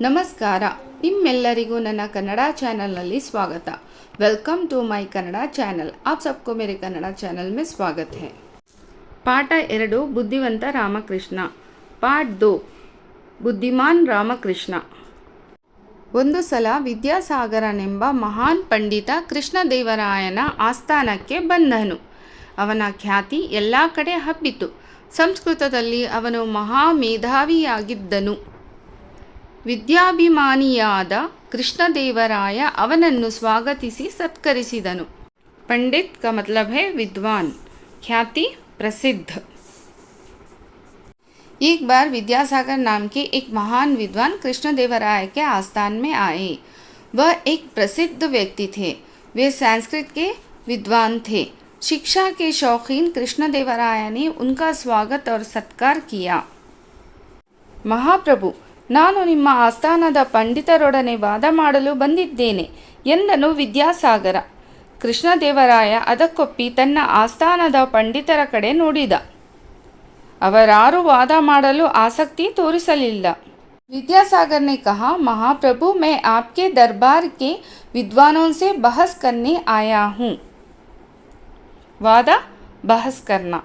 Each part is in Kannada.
ನಮಸ್ಕಾರ ನಿಮ್ಮೆಲ್ಲರಿಗೂ ನನ್ನ ಕನ್ನಡ ಚಾನಲ್ನಲ್ಲಿ ಸ್ವಾಗತ welcome to my Kannada channel आप सबको मेरे ಕನ್ನಡ ಚಾನಲ್ में ಸ್ವಾಗತ है ಪಾಠ ಎರಡು ಬುದ್ಧಿವಂತ ರಾಮಕೃಷ್ಣ ಪಾಠ ದೋ ಬುದ್ಧಿಮಾನ್ ರಾಮಕೃಷ್ಣ ಒಂದು ಸಲ ವಿದ್ಯಾಸಾಗರನೆಂಬ ಮಹಾನ್ ಪಂಡಿತ ಕೃಷ್ಣದೇವರಾಯನ ಆಸ್ಥಾನಕ್ಕೆ ಬಂದನು ಅವನ ಖ್ಯಾತಿ ಎಲ್ಲ ಕಡೆ ಹಬ್ಬಿತು ಸಂಸ್ಕೃತದಲ್ಲಿ ಅವನು ಮಹಾಮೇಧಾವಿಯಾಗಿದ್ದನು ವಿದ್ಯಾಭಿಮಾನಿಯಾದ ಕೃಷ್ಣದೇವರಾಯ ಅವನನ್ನು ಸ್ವಾಗತಿಸಿ ಸತ್ಕರಿಸಿದನು पंडित का मतलब है विद्वान ख्याति प्रसिद्ध एक बार विद्यासागर नाम के एक महान विद्वान कृष्णदेवराय के आस्थान में आए वह एक प्रसिद्ध व्यक्ति थे वे संस्कृत के विद्वान थे शिक्षा के शौकीन कृष्णदेवराय ने उनका स्वागत और सत्कार किया ಮಹಾಪ್ರಭು ನಾನು ನಿಮ್ಮ ಆಸ್ಥಾನದ ಪಂಡಿತರೊಡನೆ ವಾದ ಮಾಡಲು ಬಂದಿದ್ದೇನೆ ಎಂದನು ವಿದ್ಯಾಸಾಗರ ಕೃಷ್ಣದೇವರಾಯ ಅದಕ್ಕೊಪ್ಪಿ ತನ್ನ ಆಸ್ಥಾನದ ಪಂಡಿತರ ಕಡೆ ನೋಡಿದ ಅವರಾರು ವಾದ ಮಾಡಲು ಆಸಕ್ತಿ ತೋರಿಸಲಿಲ್ಲ विद्यासागर ने कहा महाप्रभु मैं आपके दरबार के विद्वानों से बहस करने आया हूँ वादा बहस करना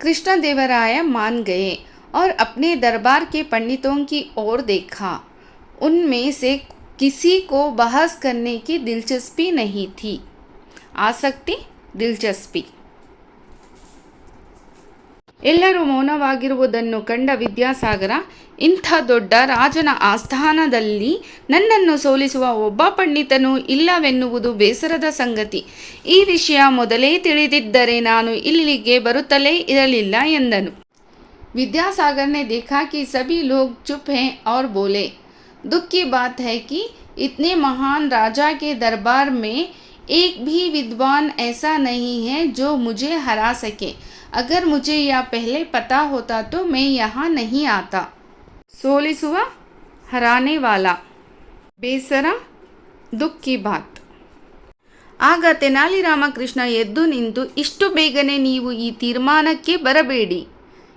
कृष्णदेवराय मान गए और अपने दरबार के पंडितों की ओर देखा उनमें से किसी को बहस करने की दिलचस्पी नहीं थी आसक्ति दिलचस्पी ಎಲ್ಲರೂ ಮೌನವಾಗಿರುವುದನ್ನು ಕಂಡ ವಿದ್ಯಾಸಾಗರ ಇಂಥ ದೊಡ್ಡ ರಾಜನ ಆಸ್ಥಾನದಲ್ಲಿ ನನ್ನನ್ನು ಸೋಲಿಸುವ ಒಬ್ಬ ಪಂಡಿತನೂ ಇಲ್ಲವೆನ್ನುವುದು ಬೇಸರದ ಸಂಗತಿ ಈ ವಿಷಯ ಮೊದಲೇ ತಿಳಿದಿದ್ದರೆ ನಾನು ಇಲ್ಲಿಗೆ ಬರುತ್ತಲೇ ಇರಲಿಲ್ಲ ಎಂದನು विद्यासागर ने देखा कि सभी लोग चुप हैं और बोले दुख की बात है कि इतने महान राजा के दरबार में एक भी विद्वान ऐसा नहीं है जो मुझे हरा सके अगर मुझे यह पहले पता होता तो मैं यहाँ नहीं आता ಸೋಲಿಸುವ ಹರಾನೆ ವಾಲ ಬೇಸರ ದುಃಖ್ ಕಿ ಬಾತ್ ಆಗ ತೆನಾಲಿ ರಾಮಕೃಷ್ಣ ಎದ್ದು ನಿಂತು ಇಷ್ಟು ಬೇಗನೆ ನೀವು ಈ ತೀರ್ಮಾನಕ್ಕೆ ಬರಬೇಡಿ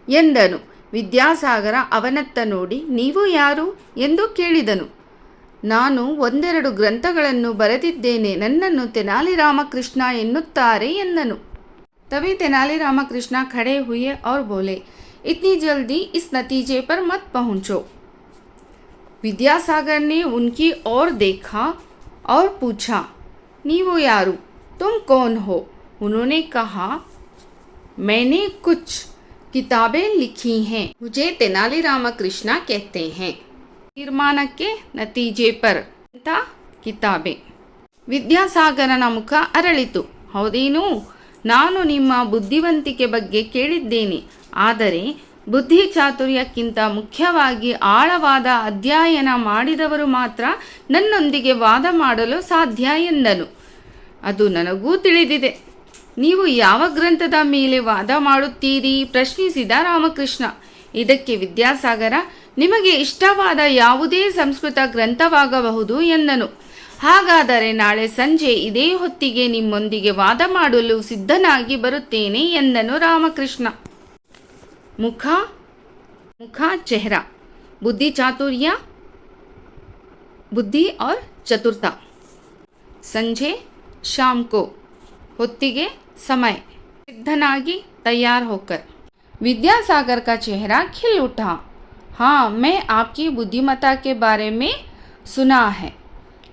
ಎಂದನು ವಿದ್ಯಾಸಾಗರ ಅವನತ್ತ ನೋಡಿ ನೀವು ಯಾರು ಎಂದು ಕೇಳಿದನು ನಾನು ಒಂದೆರಡು ಗ್ರಂಥಗಳನ್ನು ಬರೆದಿದ್ದೇನೆ ನನ್ನನ್ನು ತೆನಾಲಿ ರಾಮಕೃಷ್ಣ ಎನ್ನುತ್ತಾರೆ ಎಂದನು तभी तेनाली रामकृष्ण खड़े हुए और बोले इतनी जल्दी इस नतीजे पर मत पहुंचो विद्यासागर ने उनकी ओर देखा और पूछा नीवो यारू तुम कौन हो उन्होंने कहा मैंने कुछ किताबें लिखी हैं मुझे तेनाली रामकृष्ण कहते हैं ತೀರ್ಮಾನಕ್ಕೆ ನತೀಜೆ ಪರ್ ಅಂತ ಕಿತಾಬೆ ವಿದ್ಯಾಸಾಗರನ ಮುಖ ಅರಳಿತು ಹೌದೇನು ನಾನು ನಿಮ್ಮ ಬುದ್ಧಿವಂತಿಕೆ ಬಗ್ಗೆ ಕೇಳಿದ್ದೇನೆ ಆದರೆ ಬುದ್ಧಿ ಚಾತುರ್ಯಕ್ಕಿಂತ ಮುಖ್ಯವಾಗಿ ಆಳವಾದ ಅಧ್ಯಯನ ಮಾಡಿದವರು ಮಾತ್ರ ನನ್ನೊಂದಿಗೆ ವಾದ ಮಾಡಲು ಸಾಧ್ಯ ಎಂದನು ಅದು ನನಗೂ ತಿಳಿದಿದೆ ನೀವು ಯಾವ ಗ್ರಂಥದ ಮೇಲೆ ವಾದ ಮಾಡುತ್ತೀರಿ? ಪ್ರಶ್ನಿಸಿದ ರಾಮಕೃಷ್ಣ. ಇದಕ್ಕೆ ವಿದ್ಯಾಸಾಗರ, ನಿಮಗೆ ಇಷ್ಟವಾದ ಯಾವುದೇ ಸಂಸ್ಕೃತ ಗ್ರಂಥವಾಗಬಹುದು ಎಂದನು ಹಾಗಾದರೆ ನಾಳೆ ಸಂಜೆ ಇದೇ ಹೊತ್ತಿಗೆ ನಿಮ್ಮೊಂದಿಗೆ ವಾದ ಮಾಡಲು ಸಿದ್ಧನಾಗಿ ಬರುತ್ತೇನೆ ಎಂದನು ರಾಮಕೃಷ್ಣ. ಮುಖ ಮುಖ, ಚೆಹರ. ಬುದ್ಧಿ ಚಾತುರ್ಯ, ಬುದ್ಧಿ और ಚತುರ್ಥ. ಸಂಜೆ, ಶಾಮ್ಕೋ. ಹೊತ್ತಿಗೆ समय। सिद्धनागी तैयार होकर। विद्यासागर का चेहरा खिल उठा। हाँ मैं आपकी बुद्धिमत्ता के बारे में सुना है,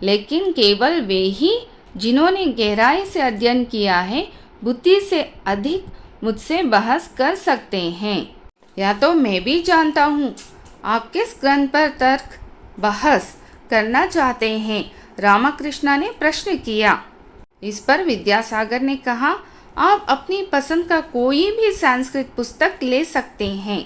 लेकिन केवल वे ही जिन्होंने गहराई से अध्ययन किया है, बुद्धि से अधिक मुझसे बहस कर सकते हैं। या तो मैं भी जानता हूँ, आप किस ग्रंथ पर तर्क, बहस करना चाहते हैं? रामकृष्ण ने प्रश्न किया। इस पर विद्यासागर ने कहा आप अपनी पसंद का कोई भी संस्कृत पुस्तक ले सकते हैं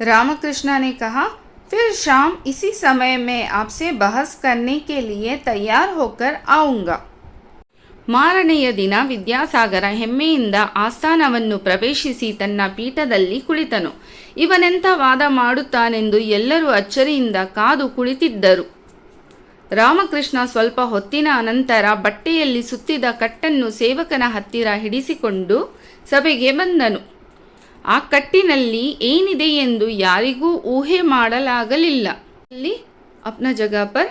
रामकृष्ण ने कहा फिर शाम इसी समय मैं आपसे बहस करने के लिए तैयार होकर आऊँगा ಮಾರನೆಯ ದಿನ ವಿದ್ಯಾಸಾಗರ ಹೆಮ್ಮೆಯಿಂದ ಆಸ್ಥಾನವನ್ನು ಪ್ರವೇಶಿಸಿ ತನ್ನ ಪೀಠದಲ್ಲಿ ಕುಳಿತನು ಇವನೆಂಥ ವಾದ ಮಾಡುತ್ತಾನೆಂದು ಎಲ್ಲರೂ ಅಚ್ಚರಿಯಿಂದ ಕಾದು ಕುಳಿತಿದ್ದರು ರಾಮಕೃಷ್ಣ ಸ್ವಲ್ಪ ಹೊತ್ತಿನ ಅನಂತರ ಬಟ್ಟೆಯಲ್ಲಿ ಸುತ್ತಿದ ಕಟ್ಟನ್ನು ಸೇವಕನ ಹತ್ತಿರ ಹಿಡಿಸಿಕೊಂಡು ಸಭೆಗೆ ಬಂದನು ಆ ಕಟ್ಟಿನಲ್ಲಿ ಏನಿದೆ ಎಂದು ಯಾರಿಗೂ ಊಹೆ ಮಾಡಲಾಗಲಿಲ್ಲ ली अपना जगह पर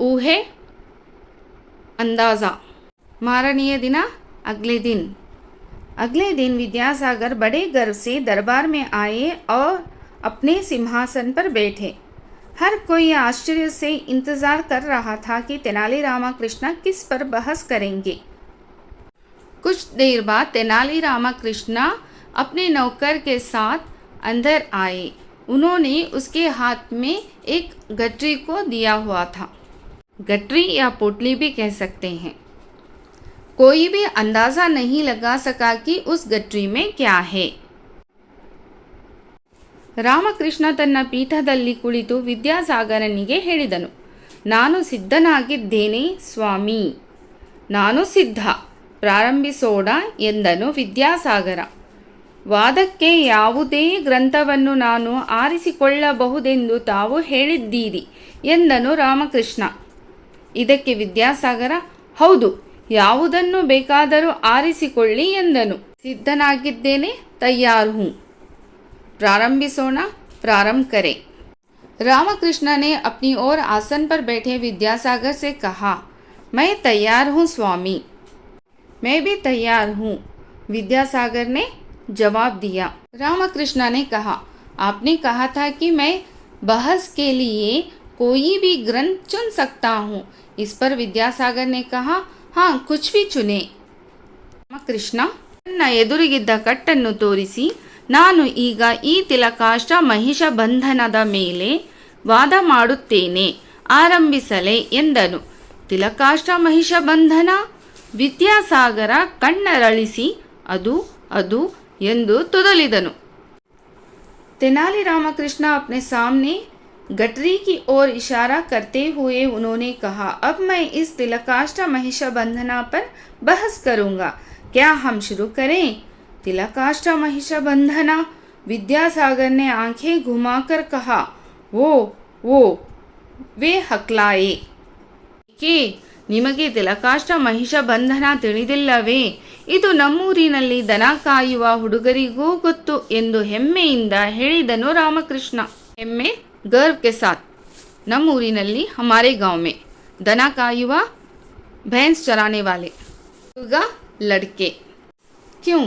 ऊहे अंदाज़ा मारणीय दिन अगले दिन अगले दिन विद्यासागर बड़े गर्व से दरबार में आए और अपने सिंहासन पर बैठे हर कोई आश्चर्य से इंतज़ार कर रहा था कि तेनाली रामकृष्ण किस पर बहस करेंगे। कुछ देर बाद तेनाली रामकृष्ण अपने नौकर के साथ अंदर आए। उन्होंने उसके हाथ में एक गटरी को दिया हुआ था। गटरी या पोटली भी कह सकते हैं। कोई भी अंदाज़ा नहीं लगा सका कि उस गटरी में क्या है। ರಾಮಕೃಷ್ಣ ತನ್ನ ಪೀಠದಲ್ಲಿ ಕುಳಿತು ವಿದ್ಯಾಸಾಗರನಿಗೆ ಹೇಳಿದನು, ನಾನು ಸಿದ್ಧನಾಗಿದ್ದೇನೆ ಸ್ವಾಮಿ. ನಾನು ಸಿದ್ಧ. ಪ್ರಾರಂಭಿಸೋಣ ಎಂದನು ವಿದ್ಯಾಸಾಗರ. ವಾದಕ್ಕೆ ಯಾವುದೇ ಗ್ರಂಥವನ್ನು ನಾನು ಆರಿಸಿಕೊಳ್ಳಬಹುದೆಂದು ತಾವು ಹೇಳಿದ್ದೀರಿ ಎಂದನು ರಾಮಕೃಷ್ಣ. ಇದಕ್ಕೆ ವಿದ್ಯಾಸಾಗರ, ಹೌದು, ಯಾವುದನ್ನು ಬೇಕಾದರೂ ಆರಿಸಿಕೊಳ್ಳಿ ಎಂದನು. ಸಿದ್ಧನಾಗಿದ್ದೇನೆ, ತಯಾರು ಹೂँ. प्रारंभिसोना प्रारंभ करें रामकृष्ण ने अपनी ओर आसन पर बैठे विद्यासागर से कहा मैं तैयार हूँ स्वामी मैं भी तैयार हूँ विद्यासागर ने जवाब दिया रामकृष्ण ने कहा आपने कहा था कि मैं बहस के लिए कोई भी ग्रंथ चुन सकता हूँ इस पर विद्यासागर ने कहा हाँ कुछ भी चुने ರಾಮಕೃಷ್ಣ ನನ್ನ ಎದುರಿಗಿದ್ದ ಕಟ್ಟನ್ನು ತೋರಿಸಿ ನಾನು ಈಗ ಈ ತಿಲಕಾಷ್ಟ ಮಹಿಷ ಬಂಧನದ ಮೇಲೆ ವಾದ ಮಾಡುತ್ತೇನೆ ಆರಂಭಿಸಲೆ ಎಂದನು ತಿಲಕಾಷ್ಟ ಮಹಿಷ ಬಂಧನ ವಿದ್ಯಾಸಾಗರ ಕಣ್ಣರಳಿಸಿ ಅದು ಅದು ಎಂದು ತುದಲಿದನು तेनाली रामकृष्ण अपने सामने गटरी की ओर इशारा करते हुए उन्होंने कहा अब मैं इस तिलकाष्ट महिष बंधना पर बहस करूंगा क्या हम शुरू करें तिलकाष्ट महिष बंधना विद्यासागर ने आंखें घुमाकर कहा वो वो वे हकलाए ಏಕೆ ನಿಮಗೆ ತಿಲಕಾಷ್ಟ ಮಹಿಷ ಬಂಧನ ತಿಳಿದಿಲ್ಲವೇ ಇದು ನಮ್ಮೂರಿನಲ್ಲಿ ದನ ಕಾಯುವ ಹುಡುಗರಿಗೂ ಗೊತ್ತು ಎಂದು ಹೆಮ್ಮೆಯಿಂದ ಹೇಳಿದನು ರಾಮಕೃಷ್ಣ ಹೆಮ್ಮೆ ಗರ್ವ್ ಕೆ ಸಾಥ್ ನಮ್ಮೂರಿನಲ್ಲಿ ಹಮಾರೆ ಗಾಂವ್ ಮೇ ದನ ಕಾಯುವ भैंस चराने वाले युगा लड़के क्यों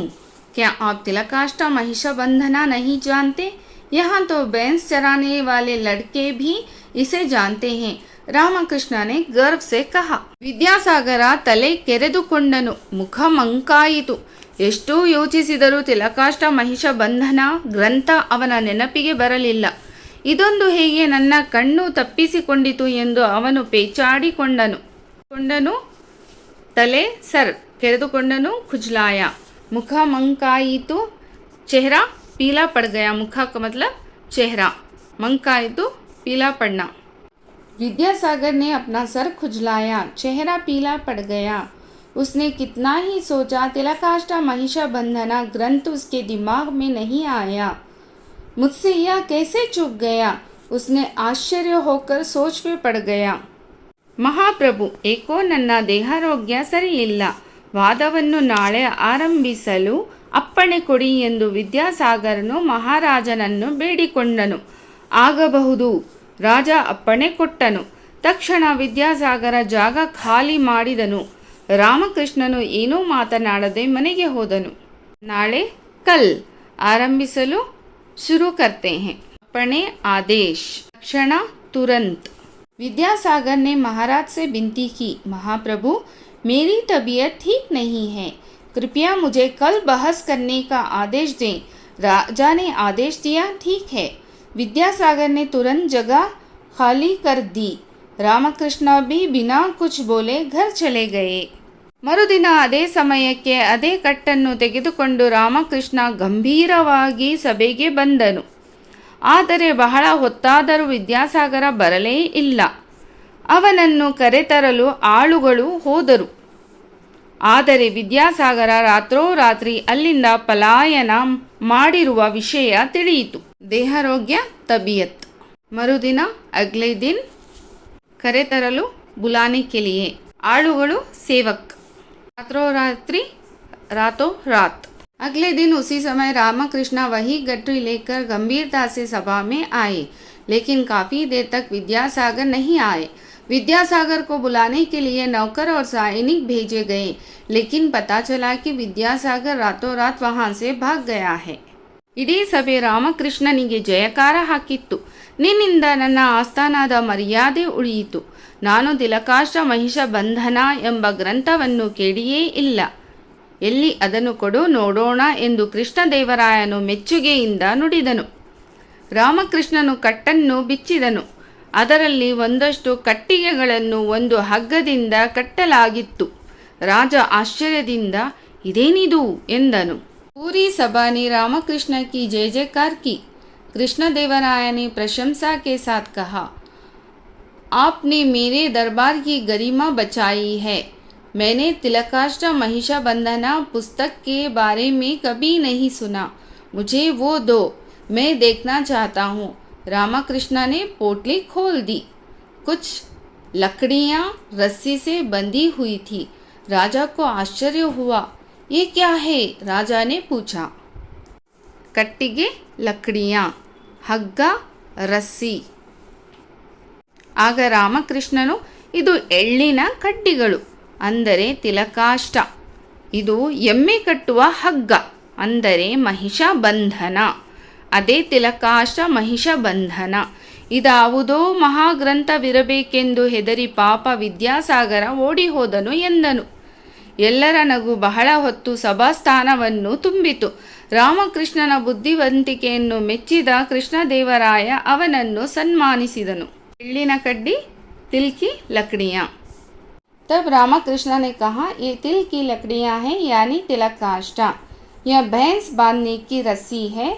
क्या आप तिलकाष्टा महिषा बंधना नहीं जानते यहाँ तो भैंस चराने वाले लड़के भी इसे जानते हैं ರಾಮಕೃಷ್ಣ ने गर्व से कहा ವಿದ್ಯಾಸಾಗರ ತಲೆ ಕೆರೆದುಕೊಂಡನು ಮುಖ ಮಂಕಾಯಿತು ಎಷ್ಟೋ ಯೋಚಿಸಿದರೂ ತಿಲಕಾಷ್ಟ ಮಹಿಷ ಬಂಧನ ಗ್ರಂಥ ಅವನ ನೆನಪಿಗೆ ಬರಲಿಲ್ಲ ಇದೊಂದು ಹೇಗೆ ನನ್ನ ಕಣ್ಣು ತಪ್ಪಿಸಿಕೊಂಡಿತು ಎಂದು ಅವನು ಪೇಚಾಡಿಕೊಂಡನು ಕೊಂಡನು ತಲೆ ಸರ್ ಕೆರೆದುಕೊಂಡನು ಖುಜ್ಲಾಯ मुखा मंकाई तो चेहरा पीला पड़ गया। मुखा का मतलब चेहरा। मंकाई तो पीला पड़ना। विद्यासागर ने अपना सर खुजलाया। चेहरा पीला पड़ गया। उसने कितना ही सोचा तिलाकाष्ठा महिषा बंधना ग्रंथ उसके दिमाग में नहीं आया। मुझसे यह कैसे चुप गया? उसने आश्चर्य होकर सोच में पड़ गया। महाप्रभु, एको नन्ना देहारोग्य सर इला ವಾದವನ್ನು ನಾಳೆ ಆರಂಭಿಸಲು ಅಪ್ಪಣೆ ಕೊಡಿ ಎಂದು ವಿದ್ಯಾಸಾಗರನು ಮಹಾರಾಜನನ್ನು ಬೇಡಿಕೊಂಡನು ಆಗಬಹುದು ರಾಜ ಅಪ್ಪಣೆ ಕೊಟ್ಟನು ತಕ್ಷಣ ವಿದ್ಯಾಸಾಗರ ಜಾಗ ಖಾಲಿ ಮಾಡಿದನು ರಾಮಕೃಷ್ಣನು ಏನೂ ಮಾತನಾಡದೆ ಮನೆಗೆ ಹೋದನು ನಾಳೆ ಕಲ್ ಆರಂಭಿಸಲು ಶುರು ಕರ್ತೆ हैं ಅಪ್ಪಣೆ ಆದೇಶ್ ತಕ್ಷಣ ತುರಂತ್ विद्यासागर ने महाराज से विनती की महाप्रभु मेरी तबीयत ठीक नहीं है कृपया मुझे कल बहस करने का आदेश दें राजा ने आदेश दिया ठीक है विद्यासागर ने तुरंत जगह खाली कर दी रामकृष्ण भी बिना कुछ बोले घर चले गए ಮರುದಿನ ಅದೇ ಸಮಯಕ್ಕೆ ಅದೇ ಕಟ್ಟನ್ನು ತೆಗೆದುಕೊಂಡು ರಾಮಕೃಷ್ಣ ಗಂಭೀರವಾಗಿ ಸಭೆಗೆ ಬಂದನು ಆದರೆ ಬಹಳ ಹೊತ್ತಾದರೂ ವಿದ್ಯಾಸಾಗರ ಬರಲೇ ಇಲ್ಲ ಅವನನ್ನು ಕರೆತರಲು ಆಳುಗಳು ಹೋದರು ಆದರೆ ವಿದ್ಯಾಸಾಗರ ರಾತ್ರೋರಾತ್ರಿ ಅಲ್ಲಿಂದ ಪಲಾಯನ ಮಾಡಿರುವ ವಿಷಯ ತಿಳಿಯಿತು ದೇಹಾರೋಗ್ಯ ತಬಿಯತ್ ಮರುದಿನ ಅಗ್ಲೆ ದಿನ್ ಕರೆತರಲು ಬುಲಾನೆ ಕೆಲಿಯೆ ಆಳುಗಳು ಸೇವಕ್ रात्रोरात्रि रातों रात अगले दिन उसी समय रामकृष्ण वही गठरी लेकर गंभीरता से सभा में आए लेकिन काफ़ी देर तक विद्यासागर नहीं आए विद्यासागर को बुलाने के लिए नौकर और सैनिक भेजे गए लेकिन पता चला कि विद्यासागर रातों रात वहाँ से भाग गया है ಇಡೀ ಸಭೆ ರಾಮಕೃಷ್ಣನಿಗೆ ಜಯಕಾರ ಹಾಕಿತ್ತು ನಿನ್ನಿಂದ ನನ್ನ ಆಸ್ಥಾನದ ಮರ್ಯಾದೆ ಉಳಿಯಿತು ನಾನು ತಿಲಕಾಷ್ಟ ಮಹಿಷ ಬಂಧನ ಎಂಬ ಗ್ರಂಥವನ್ನು ಕೇಳಿಯೇ ಇಲ್ಲ ಎಲ್ಲಿ ಅದನ್ನು ಕೊಡು ನೋಡೋಣ ಎಂದು ಕೃಷ್ಣದೇವರಾಯನು ಮೆಚ್ಚುಗೆಯಿಂದ ನುಡಿದನು ರಾಮಕೃಷ್ಣನು ಕಟ್ಟನ್ನು ಬಿಚ್ಚಿದನು ಅದರಲ್ಲಿ ಒಂದಷ್ಟು ಕಟ್ಟಿಗೆಗಳನ್ನು ಒಂದು ಹಗ್ಗದಿಂದ ಕಟ್ಟಲಾಗಿತ್ತು ರಾಜ ಆಶ್ಚರ್ಯದಿಂದ ಇದೇನಿದು ಎಂದನು पूरी सभा ने रामकृष्ण की जय जयकार की कृष्णदेवराय ने प्रशंसा के साथ कहा आपने मेरे दरबार की गरिमा बचाई है मैंने तिलकाष्ट महिषा बंधना पुस्तक के बारे में कभी नहीं सुना मुझे वो दो मैं देखना चाहता हूँ रामकृष्ण ने पोटली खोल दी कुछ लकड़ियाँ रस्सी से बंधी हुई थी राजा को आश्चर्य हुआ ये क्या है राजा ने पूछा ಕಟ್ಟಿಗೆ ಲಕಡಿಯ ಹಗ್ಗ ರಸ್ಸಿ ಆಗ ರಾಮಕೃಷ್ಣನು ಇದು ಎಳ್ಳಿನ ಕಡ್ಡಿಗಳು ಅಂದರೆ ತಿಲಕಾಷ್ಟ ಇದು ಎಮ್ಮೆ ಕಟ್ಟುವ ಹಗ್ಗ ಅಂದರೆ ಮಹಿಷ ಬಂಧನ ಅದೇ ತಿಲಕಾಷ್ಟ ಮಹಿಷ ಬಂಧನ ಇದಾವುದೋ ಮಹಾಗ್ರಂಥವಿರಬೇಕೆಂದು ಹೆದರಿ ಪಾಪ ವಿದ್ಯಾಸಾಗರ ಓಡಿ ಹೋದನು ಎಂದನು ಎಲ್ಲರ ನಗು ಬಹಳ ಹೊತ್ತು ಸಭಾಸ್ಥಾನವನ್ನು ತುಂಬಿತು ರಾಮಕೃಷ್ಣನ ಬುದ್ಧಿವಂತಿಕೆಯನ್ನು ಮೆಚ್ಚಿದ ಕೃಷ್ಣದೇವರಾಯ ಅವನನ್ನು ಸನ್ಮಾನಿಸಿದನು ಎಳ್ಳಿನ ಕಡ್ಡಿ ತಿಲ್ಕಿ ಲಕಡಿಯಾँ तब रामकृष्ण ने कहा ये तिल की लकड़ियाँ हैं यानी तिलक काष्ठा यह भैंस बांधने की रस्सी है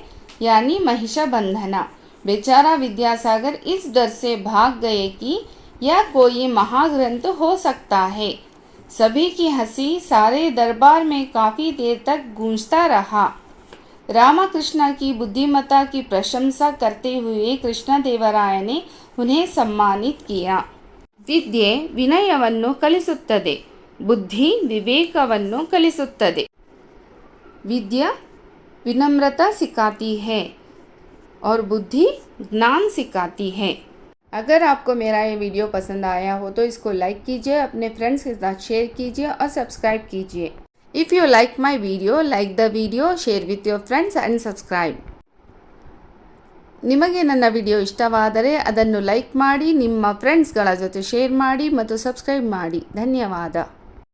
यानी महिषा बंधना बेचारा विद्यासागर इस डर से भाग गए कि यह कोई महाग्रंथ हो सकता है सभी की हंसी सारे दरबार में काफ़ी देर तक गूंजता रहा रामकृष्ण की बुद्धिमत्ता की प्रशंसा करते हुए कृष्णदेवराय ने उन्हें सम्मानित किया ವಿದ್ಯೆ ವಿನಯವನ್ನು ಕಲಿಸುತ್ತದೆ ಬುದ್ಧಿ ವಿವೇಕವನ್ನು ಕಲಿಸುತ್ತದೆ विद्या विनम्रता सिखाती है और बुद्धि ज्ञान सिखाती है अगर आपको मेरा ये वीडियो पसंद आया हो तो इसको लाइक कीजिए अपने फ्रेंड्स के साथ शेयर कीजिए और सब्सक्राइब कीजिए if you like my video like the video share with your friends and subscribe ನಿಮಗೆ ನನ್ನ ವಿಡಿಯೋ ಇಷ್ಟವಾದರೆ ಅದನ್ನು ಲೈಕ್ ಮಾಡಿ ನಿಮ್ಮ ಫ್ರೆಂಡ್ಸ್ಗಳ ಜೊತೆ ಶೇರ್ ಮಾಡಿ ಮತ್ತು ಸಬ್ಸ್ಕ್ರೈಬ್ ಮಾಡಿ ಧನ್ಯವಾದ